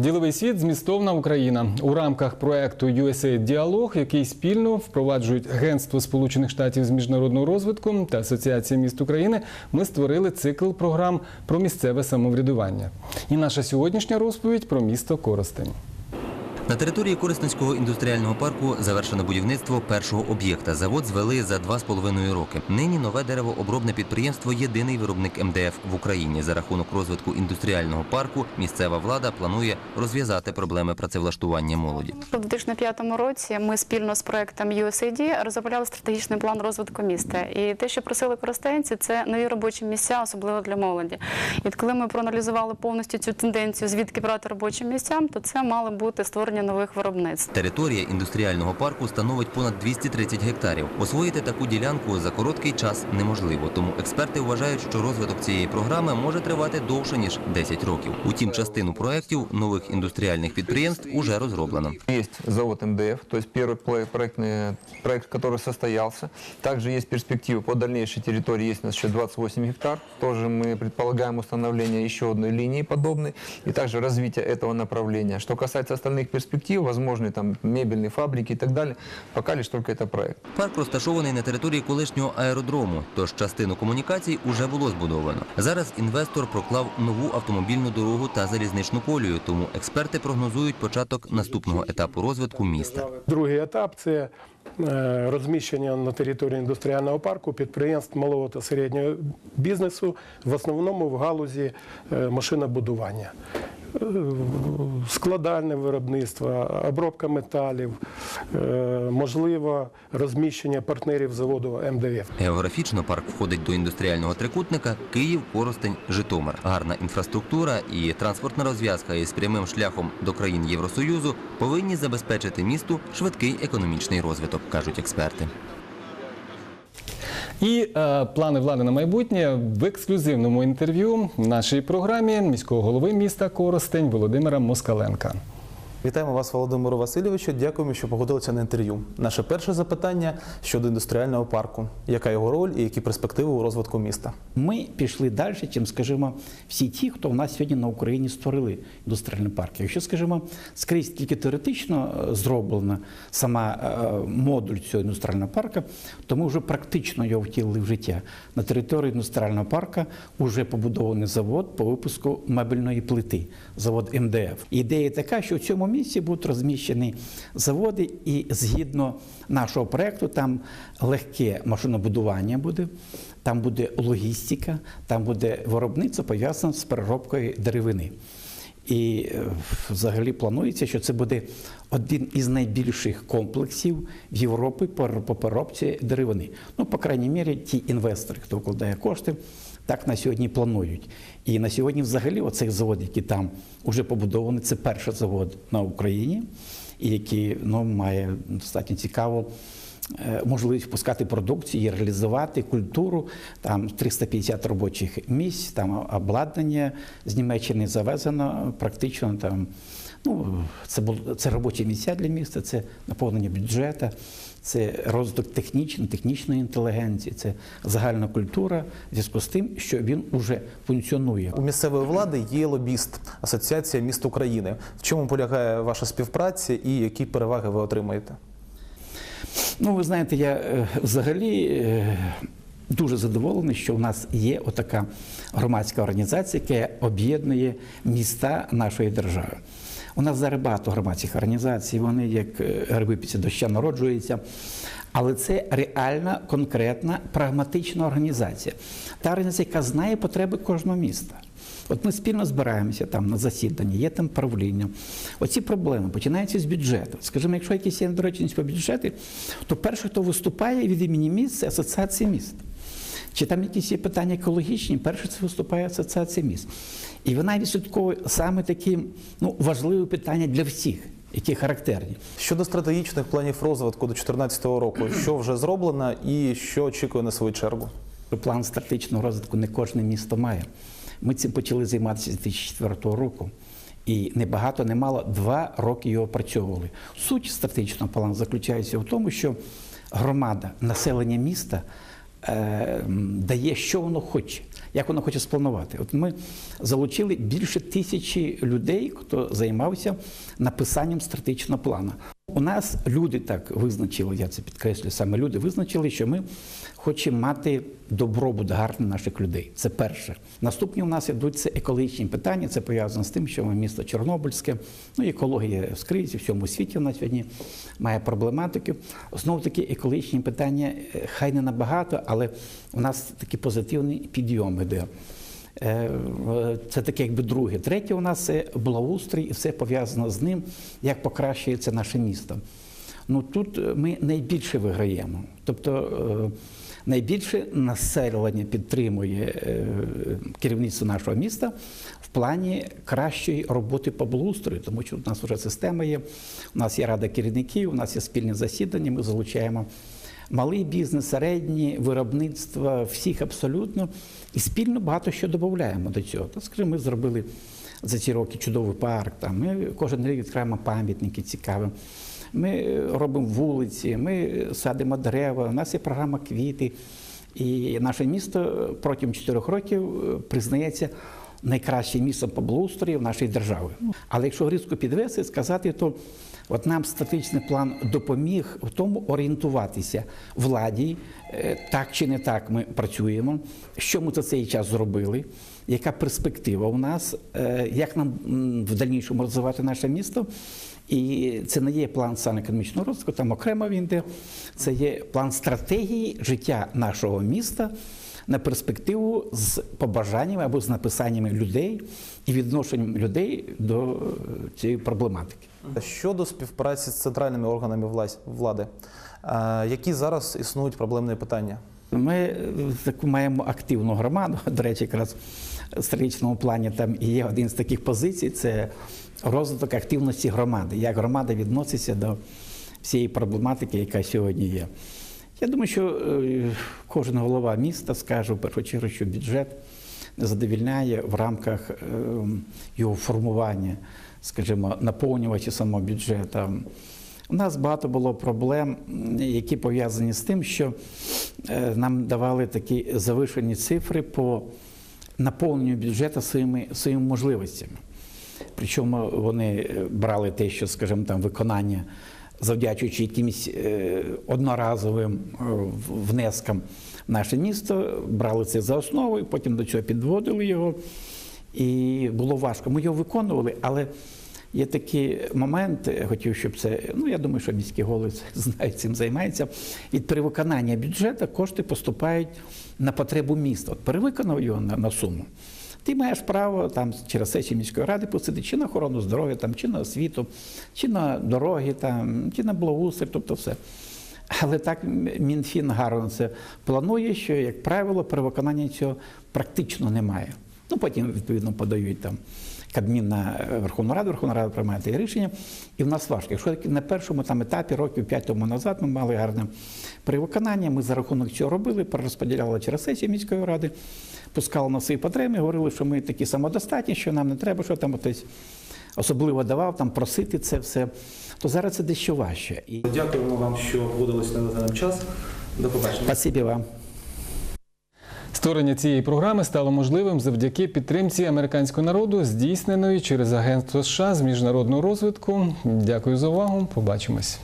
Діловий світ змістовна Україна у рамках проекту USAID Діалог, який спільно впроваджують Агентство Сполучених Штатів з міжнародного розвитку та Асоціація міст України. Ми створили цикл програм про місцеве самоврядування. І наша сьогоднішня розповідь про місто Коростень. На території Коростенського індустріального парку завершено будівництво першого об'єкта. Завод звели за два з половиною роки. Нині нове деревообробне підприємство єдиний виробник МДФ в Україні. За рахунок розвитку індустріального парку місцева влада планує розв'язати проблеми працевлаштування молоді. У 2005 році ми спільно з проектом USAID розробляли стратегічний план розвитку міста. І те, що просили користенці, це нові робочі місця, особливо для молоді. І коли ми проаналізували повністю цю тенденцію, звідки брати робочі місця, то це мали бути створення нових виробництв. Територія індустріального парку становить понад 230 гектарів. Освоїти таку ділянку за короткий час неможливо. Тому експерти вважають, що розвиток цієї програми може тривати довше ніж 10 років. Утім, частину проєктів нових індустріальних підприємств уже розроблено. Есть завод МДФ, то есть первый пле- проектный, проект, который состоялся. Также есть перспективы по дальнейшей территории, есть у нас еще 28 гектар. Тоже мы предполагаем установление еще одной линии подобной и также развитие этого направления. Что касается остальных перспектив, возможны там мебельные фабрики и так далее, пока лишь только это проект. Парк розташований на території колишнього аеродрому, тож частину комунікацій уже було збудовано. Зараз інвестор проклав нову автомобільну дорогу та залізничну колію, тому експерти прогнозують початок наступного етапу розвитку міста. Другий етап це е, розміщення на території індустріального парку підприємств малого та середнього бізнесу, в основному в галузі е, машинобудування. Складальне виробництво, обробка металів, е, можливо розміщення партнерів заводу МДФ. Географічно парк входить до індустріального трикутника Київ, Коростень, Житомир. Гарна інфраструктура і транспортна розв'язка із прямим шляхом до країн Євросоюзу повинні забезпечити місту швидкий економічний розвиток, кажуть експерти. І е, плани влади на майбутнє в ексклюзивному інтерв'ю нашій програмі міського голови міста Коростень Володимира Москаленка. Вітаємо вас, Володимиру Васильовичу. Дякуємо, що погодилися на інтерв'ю. Наше перше запитання щодо індустріального парку. Яка його роль і які перспективи у розвитку міста? Ми пішли далі, ніж, скажімо, всі ті, хто в нас сьогодні на Україні створили індустріальний парк. Якщо, скажімо, скрізь тільки теоретично е, зроблена сама е, модуль цього індустріального парку, то ми вже практично його втілили в життя. На території індустріального парку вже побудований завод по випуску мебельної плити, завод МДФ. Ідея така, що в цьому місці будуть розміщені заводи, і згідно нашого проєкту, там легке машинобудування буде. Там буде логістика, там буде виробництво пов'язане з переробкою деревини. І е, взагалі планується, що це буде один із найбільших комплексів в Європі по переробці деревини. Ну, по крайній мірі, ті інвестори, хто вкладає кошти, так на сьогодні планують. І на сьогодні, взагалі, оцей завод, який там вже побудований, це перший завод на Україні, і який ну, має достатньо цікаву е, можливість впускати продукцію реалізувати культуру. Там 350 робочих місць, там обладнання з Німеччини завезено практично там. Ну, це було це робочі місця для міста, це наповнення бюджету, це розвиток технічної, технічної інтелігенції, це загальна культура в зв'язку з тим, що він уже функціонує. У місцевої влади є лобіст Асоціація міст України. В чому полягає ваша співпраця і які переваги ви отримаєте? Ну, ви знаєте, я е, взагалі е, дуже задоволений, що у нас є отака громадська організація, яка об'єднує міста нашої держави. У нас зараз багато громадських організацій, вони як е, гриби після доща народжуються. Але це реальна, конкретна, прагматична організація. Та організація, яка знає потреби кожного міста. От ми спільно збираємося там на засіданні, є там правління. Оці проблеми починаються з бюджету. Скажімо, якщо якісь є недоречність по бюджету, то перший, хто виступає від імені міст, це асоціація міст. Чи там якісь є питання екологічні, перше це виступає асоціація міст. І вона відслідковує саме такі ну, важливі питання для всіх, які характерні. Щодо стратегічних планів розвитку до 2014 року, що вже зроблено і що очікує на свою чергу? План стратегічного розвитку не кожне місто має. Ми цим почали займатися з 2004 року. І не багато, не мало два роки його опрацьовували. Суть стратегічного плану заключається в тому, що громада, населення міста е, дає, що воно хоче, як вона хоче спланувати. От ми залучили більше тисячі людей, хто займався написанням стратегічного плану. У нас люди так визначили, я це підкреслюю, саме люди визначили, що ми хочемо мати добробут гарний наших людей. Це перше. Наступні у нас йдуть це екологічні питання. Це пов'язано з тим, що ми місто Чорнобильське, ну екологія скрізь, у всьому світі нас сьогодні має проблематику. Знову таки екологічні питання, е, хай не набагато, але у нас такий позитивний підйом іде. Е, Це таке, якби друге. Третє у нас це благоустрій, і все пов'язано з ним, як покращується наше місто. Ну тут ми найбільше виграємо. Тобто е, найбільше населення підтримує е, керівництво нашого міста в плані кращої роботи по благоустрою, тому що у нас вже система є. У нас є рада керівників, у нас є спільне засідання. Ми залучаємо малий бізнес, середній, виробництво, всіх абсолютно. І спільно багато що додаємо до цього. Скажімо, ми зробили за ці роки чудовий парк. Там. Ми кожен рік відкриваємо пам'ятники цікаві. Ми робимо вулиці, ми садимо дерева, у нас є програма квіти. І наше місто протягом чотирьох років е, признається найкращим містом по благоустрою нашої держави. Але якщо різко підвести, сказати, то от нам стратегічний план допоміг в тому орієнтуватися владі, е, так чи не так ми працюємо, що ми за цей час зробили, яка перспектива у нас, е, як нам в дальнішому розвивати наше місто. І це не є план соціально-економічного розвитку, там окремо він йде. Це є план стратегії життя нашого міста на перспективу з побажаннями або з написаннями людей і відношенням людей до е, цієї проблематики. Щодо співпраці з центральними органами влади, е, які зараз існують проблемні питання? Ми е, таку маємо активну громаду. До речі, якраз в стратегічному плані там і є один з таких позицій це розвиток активності громади, як громада відноситься до всієї проблематики, яка сьогодні є. Я думаю, що е, кожен голова міста скаже в першу чергу, що бюджет не задовільняє в рамках е, його формування, скажімо, наповнювачі самого бюджету. У нас багато було проблем, які пов'язані з тим, що е, нам давали такі завишені цифри по наповненню бюджету своїми, своїми можливостями. Причому вони брали те, що, скажімо, там виконання, завдячуючи якимось е, одноразовим е, внескам наше місто, брали це за основу, і потім до цього підводили його. І було важко. Ми його виконували, але є такі моменти, хотів, щоб це, ну я думаю, що міські голови знають, цим займаються. Від перевиконання бюджету кошти поступають на потребу міста. От перевиконав його на, на суму. Ти маєш право там через сесію міської ради пустити чи на охорону здоров'я, там, чи на освіту, чи на дороги, там, чи на благоустрій, тобто все. Але так Мінфін гарно це планує, що, як правило, перевиконання цього практично немає. Ну, потім, відповідно, подають там Кабмін на Верховну Раду, Верховна Рада приймає те рішення, і в нас важко. Якщо на першому там етапі, років п'ять тому назад, ми мали гарне перевиконання, ми за рахунок цього робили, перерозподіляли через сесію міської ради, пускали на свої потреби, говорили, що ми такі самодостатні, що нам не треба, що там хтось особливо давав, там просити це все. То зараз це дещо важче. І Дякуємо вам, що погодилися на нам час. До побачення. спасибі вам. Створення цієї програми стало можливим завдяки підтримці американського народу, здійсненої через Агентство США з міжнародного розвитку. Дякую за увагу. Побачимось.